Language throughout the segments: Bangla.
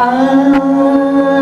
I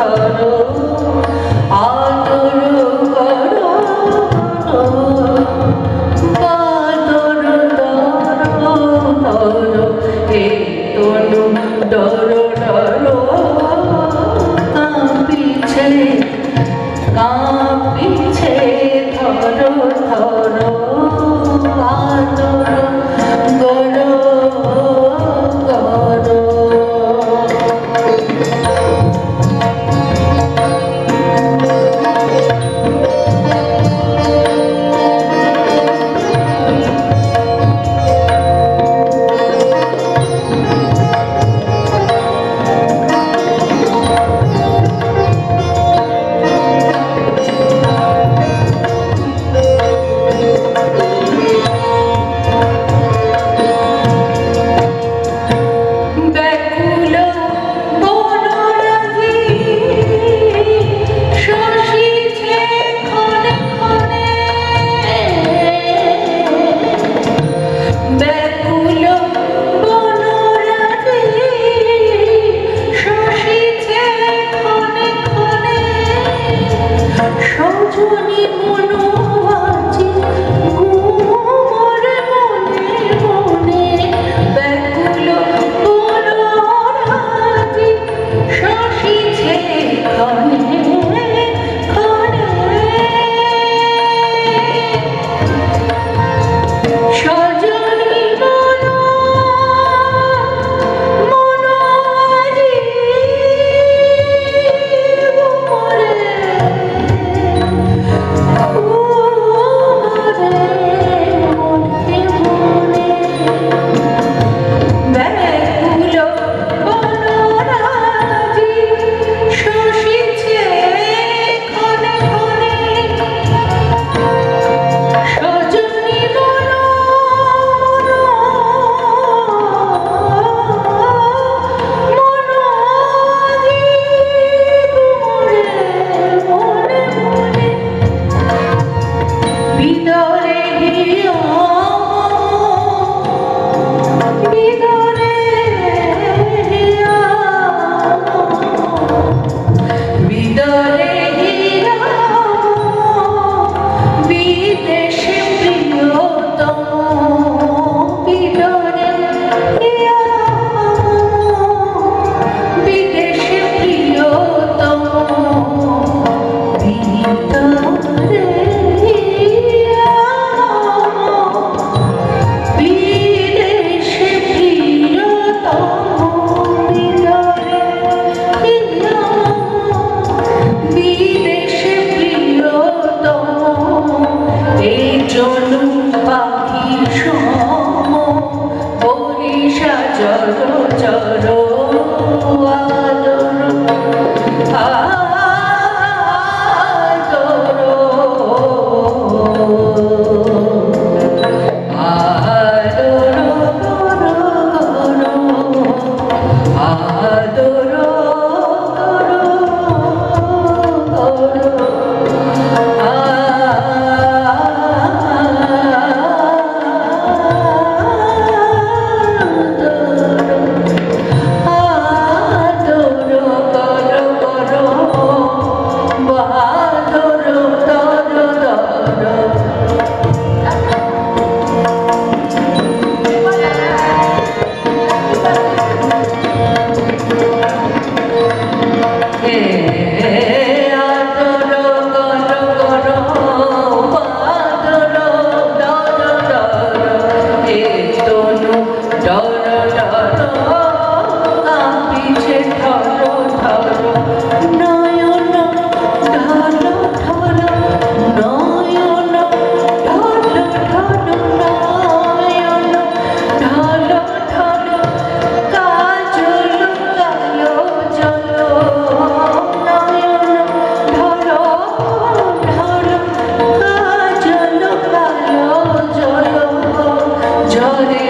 ধরো আদর করো কাদর ধরো ধরো হে তনু ডরো ডরো কাঁপিছে কাঁ chờ đô chờ đô Johnny.